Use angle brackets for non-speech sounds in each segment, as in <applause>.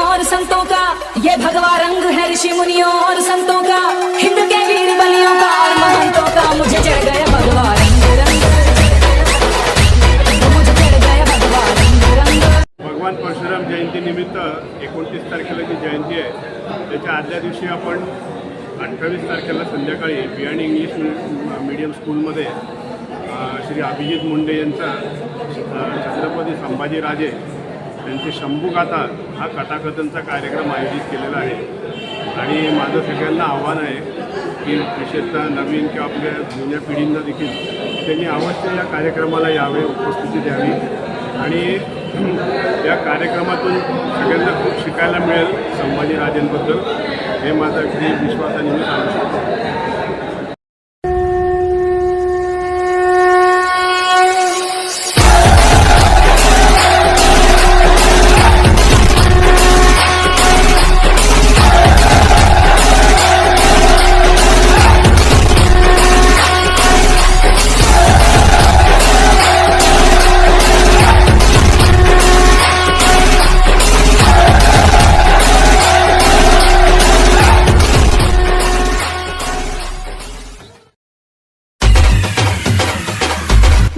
और संतों का ये भगवा रंग है ऋषि मुनियों और संतों का हिंद के वीर बलियों का और महंतों का मुझे चढ़ गया भगवा रंग रंग मुझे चढ़ गया भगवा रंग रंग। भगवान परशुराम जयंतीनिमित्त एकोणतीस तारखेला जी जयंती आहे त्याच्या आदल्या दिवशी आपण अठ्ठावीस तारखेला संध्याकाळी बियाणी इंग्लिश मी- मीडियम स्कूलमध्ये श्री अभिजित मुंडे यांचा छत्रपती संभाजीराजे यांचे शंभूगाथा हा कथाकथनचा कार्यक्रम आयोजित केलेला आहे. आणि माझं सगळ्यांना आव्हान आहे की विशेषतः नवीन किंवा आपल्या जुन्या पिढींना देखील त्यांनी अवश्य या कार्यक्रमाला यावे उपस्थिती द्यावी. आणि <clears throat> या कार्यक्रमातून सगळ्यांना खूप शिकायला मिळेल संभाजीराजेंबद्दल हे माझं अगदी विश्वासाने मी सांगू शकतो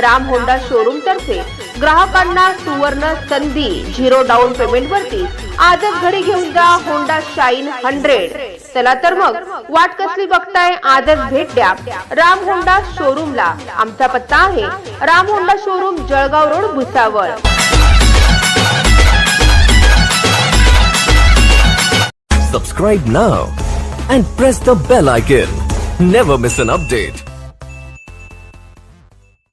राम होंडा शोरूम तर्फे ग्राहकांना सुवर्ण संधी झिरो डाऊन पेमेंट वरती आजच घरी घेऊन जा होंडा शाईन हंड्रेड चला तर मग वाट कसली बघताय आजच भेट द्या राम होंडा शोरूमला आमचा पत्ता आहे Ram Honda showroom Jalgaon road Bhusawal Subscribe now and press the bell icon. Never miss an update.